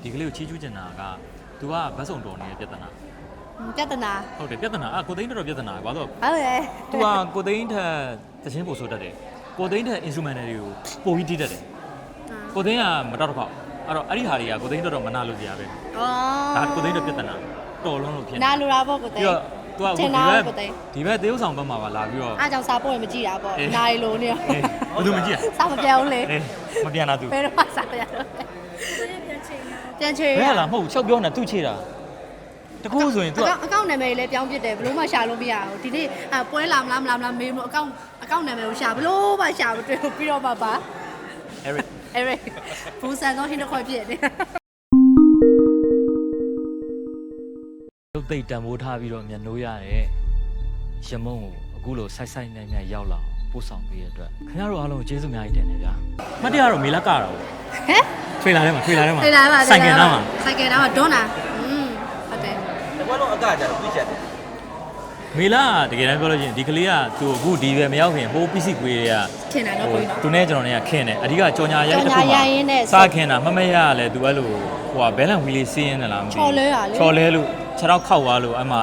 ဒီကလေးကိုချီးကျူးချင်တာက तू ကဘတ်စုံတော်နေတဲ့ပြဿနာ ပြဿနာ ဟုတ်တယ်ပြဿနာအာကိုသိန်းတော်တော်ပြဿနာဘာလို့ ဟုတ်တယ် तू ကကိုသိန်းထက်တခြင်းပို့ဆိုတတ်တယ်ကိုသိန်းထက် instrument တွေကိုပိုပြီးတီးတတ်တယ်ကိုသိန်းကမတော်တော့ပေါ့အဲ့တော့အဲ့ဒီဟာတွေကကိုသိန်းတော်တော်မနာလို့ကြရပဲ အော် ဒါကိုသိန်းတော်ပြဿနာတော်လုံးလို့ဖြစ်နေ နာလိုတာပေါ့ကိုသိ ပြီးတော့ तू က ထ ဒီ င်တာ ဘက် ကိုသိ ဒီဘက်သေုပ်ဆောင်ဘက်မှာပါလာပြီးတော့ အားကြောင့်စားဖို့ရင်မကြည့်တာပေါ့ အေး နိုင်လိုနေရော အေးဘယ်သူမကြည့်อ่ะ စားမပြောင်းလေ အေးမပြန်လာ तू ဘယ်တော့မှစားရတော့ ပြန်ချေဘယ်လာမဟုတ်ချက်ပြောနေသူ့ချေတာတကူဆိုရင်အ तू ကောင့်အကောင့်နာမည်လည်းပြောင်းပြစ်တယ်ဘလို့မှရှာလို့မရဘူးဒီနေ့အပွဲလာမလားမလားမလားမေးမလို့အကောင့်အကောင့်နာမည်ကိုရှာဘလို့မှရှာမတွေ့ဘူးပြီးတော့မှပါ Eric အဲ့ရဘူးဆန်တော့ဟင်းတစ်ခွက်ပြည့်တယ်ရုပ်သိပ်တန်ဖိုးထားပြီးတော့မြန်နိုးရတယ်ရမုံကိုအခုလိုဆိုက်ဆိုက်နဲ့နဲ့ရောက်လာအောင်ပို့ဆောင်ပေးရတဲ့အတွက်ခင်ဗျားတို့အားလုံးကိုကျေးဇူးအများကြီးတင်တယ်ဗျာမှတ်တရတော့မေလကတာပေါ့ဟဲ့ ထွေလာထဲမှာထွေလာထဲမှာတွေ့လာပါစိုက်ကင်သားမှာစိုက်ကင်သားမှာဒွန်းတာอืมဟုတ်တယ်တကွက်လုံးအကကြတော့ပြည့်ချက်တယ်မေလာကတကယ်တမ်းပြောလို့ရှိရင်ဒီကလေးကသူ့ကိုအခုဒီပဲမရောက်ခင်ဟိုးပစ္စည်းကွေးတွေကထင်တာတော့ဟိုကိုကြီးနော်သူနဲ့ကျွန်တော်နဲ့ကခင်းတယ်အဓိကကြော်ညာရိုက်တစ်ခုကြော်ညာရိုက်ရင်းနဲ့စားခင်းတာမမရရလဲသူအဲ့လိုဟိုကဘဲလန်ဝီလေးစီးရင်းနေလားမသိဘူးချော်လဲရလေချော်လဲလို့ခြေထောက်ခောက်သွားလို့အမှ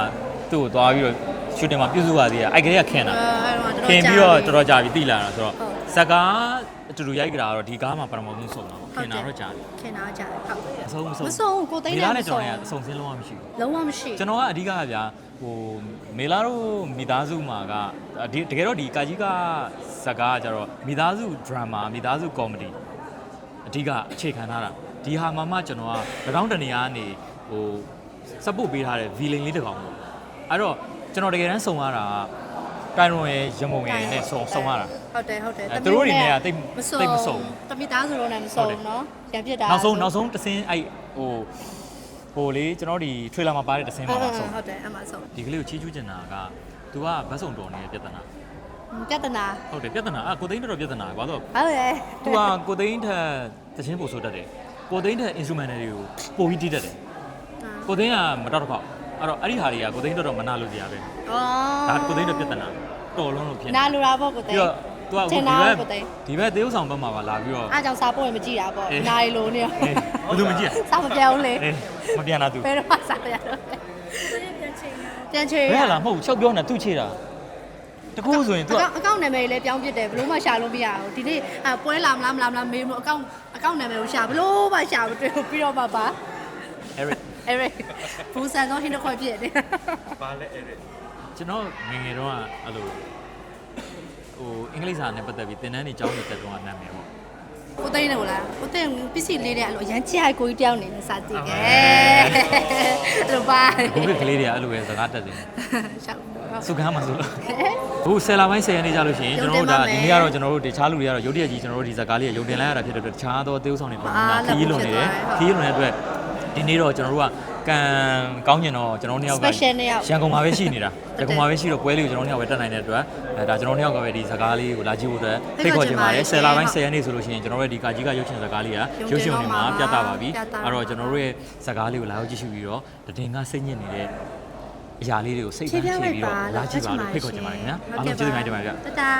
သူ့ကိုသွားပြီးတော့ ရှူတင်မှာပြုစုပါသေးတယ်အဲ့ကလေးကခင်းတာအဲအဲ့တော့ခင်ပြီးတော့တော်တော်ကြာပြီတိလာတာဆိုတော့ဟုတ်ဇက်ကားအတူတူရိုက်ကြတာကတော့ဒီကားမှာပထမဆုံးဆုံးတာပေါ့ခင်တာတော့ကြာပြီခင်တာကြာတယ်ဟုတ်အဆုံးမဆုံးမဆုံးဘူးကိုသိန်းနဲ့မေလာမနဲ့ဆုံးကျွန်တော်နဲ့အဆုံးစင်းလုံးဝမရှိဘူးလုံးဝမရှိကျွန်တော်ကအဓိကကဗျာဟိုမေလာတို့မိသားစုမှာကဒီတကယ်တော့ဒီကာကြီးကဇက်ကားကကျတော့မိသားစုဒရမာမိသားစုကောမဒီအဓိကအခြေခံထားတာဒီဟာမှမှကျွန်တော်က၎င်းတနေရာကနေဟိုစပုတ်ပေးထားတဲ့ villain လေးတစ်ကောင်ပေါ့အဲ့တော့ ကျွန်တော်တကယ်တမ်းစုံရတာကတိုင်ရွန်ရဲ့ရမုံရဲ့နဲ့စုံစုံရတာ ဟုတ်တယ်ဟုတ်တယ်အဲသူတို့တွေနဲ့ကတိတ်တိတ်မစုံတမိသားစုတော့နဲ့မစုံနော်ပြန်ပြစ်တာနောက်ဆုံးနောက်ဆုံးတစ်စင်းအဲ့ဟိုဟိုလေကျွန်တော်ဒီထွေလာမှာပါတဲ့တစ်စင်းဟုမှာတ်ပါဆုံးဟုတ်တယ်အမှဆုံးဒီကလေးကိုချီးကျူးချင်တာက तू ကဘတ်စုံတော်နေတဲ့ပြဿနာပြဿနာဟုတ်တယ်ပြဿနာအာကိုသိန်းတော်တော်ပြဿနာဘာလို့ဟုတ်တယ် तू ကကိုသိန်းထက်တခြင်းပို့ဆိုတတ်တယ်ကိုသိန်းထက် instrument တွေကိုပိုပြီးတီးတတ်တယ်ကိုသိန်းကမတော်တော့ပေါ့ အဲ့တော့အဲ့ဒီဟာတွေကကိုသိန်းတော်တော်မနာလို့ကြရပဲ အော် ဒါကိုသိန်းတော်ပြဿနာတော်လုံးလို့ဖြစ်နေ နာလိုတာပေါ့ကိုသိ ပြီးတော့ तू က ထင် ဒီ တာ ဘက် ကိုသိ ဒီဘက်သေုပ်ဆောင်ဘက်မှာပါလာပြီးတော့ အားကြောင့်စားဖို့ရင်မကြည့်တာပေါ့ အေး နိုင်လိုနေရော အေးဘယ်သူမကြည့်อ่ะ စားမပြောင်းလေ အေးမပြန်လာ तू ဘယ်တော့မှစားရတော့ပြန်ချေ ဘယ်လာမဟုတ်ချက်ပြောနေသူ့ချေတာတကူဆိုရင် तू အ က ကောင့်အကောင့်နာမည်လည်းပြောင်းပြစ်တယ်ဘလို့မှရှာလို့မရဘူးဒီနေ့အပွဲလာမလားမလားမလားမေးမလို့အကောင့်အကောင့်နာမည်ကိုရှာဘလို့မှရှာမတွေ့ဘူးပြီးတော့မှပါ Eric အဲ့ရဘူးဆန်တော့ဟင်းတစ်ခွက်ပြည့်တယ်ဘာလဲအဲ့ဒါကျွန်တော်ငယ်ငယ်တော့အဲ့လိုဟိုအင်္ဂလိပ်စာနဲ့ပတ်သက်ပြီးသင်တန်းတွေကျောင်းတွေတက်တော့နာမည်ပေါ့ကိုသိန်းတယ်လားကိုသိန်းပစ္စည်းလေးတဲ့အဲ့လိုရမ်းကြိုက်ကိုကြီးတယောက်နေနေစားတည်ခဲ့အဲ့လိုပါဘုကကလေးတွေကအဲ့လိုပဲစကားတက်တယ်ရှောက်စုကမ်းမှာဆိုလို့ဟိုဆယ်လပိုင်းဆယ်ရက်နေ့ကြလို့ရှိရင်ကျွန်တော်တို့ဒါဒီနေ့ကတော့ကျွန်တော်တို့တခြားလူတွေကတော့ရုပ်တရက်ကြီးကျွန်တော်တို့ဒီဇာကားလေးရုံတင်လိုက်ရတာဖြစ်တဲ့အတွက်တခြားသောသေုပ်ဆောင်တွေပုံမှန်ခီးလွန်နေတယ်ခီးလွန်နေတဲ့အတွက် ဒီနေ့တော့ကျွန်တော်တို့ကကံကောင်းကျင်တော့ကျွန်တော်တို့နှစ်ယောက်က Special နှစ်ယောက် ရန်ကုန်မှာပဲရှိနေတာရန်ကုန်မှာပဲရှိတော့ပွဲလေးကိုကျွန်တော်နှစ်ယောက်ပဲတက်နိုင်တဲ့အတွက်အဲဒါကျွန်တော်နှစ်ယောက်ကပဲဒီဇာကားလေးကိုလာကြည့်ဖို့အတွက်ဖိတ်ခေါ်ချင်ပါတယ်ဆယ်လပိုင်းဆယ်ရက်နေ့ဆိုလို့ရှိရင်ကျွန်တော်တို့ဒီကာကြီးကရုပ်ရှင်ဇာကားလေးကရုပ်ရှင်တွေမှာပြသပါပြီ အဲ့တော့ကျွန်တော်တို့ရဲ့ဇာကားလေးကိုလာရောက်ကြည့်ရှုပြီးတော့တည်ငါစိတ်ညစ်နေတဲ့အရာလေးတွေကိုစိတ်ပန်းချပြီးတော့လာကြည့်ပါလို့ဖိတ်ခေါ်ချင်ပါတယ်ခင်ဗျာအားလုံးကျေးဇူးများတင်ပါတယ်ဗျတတာ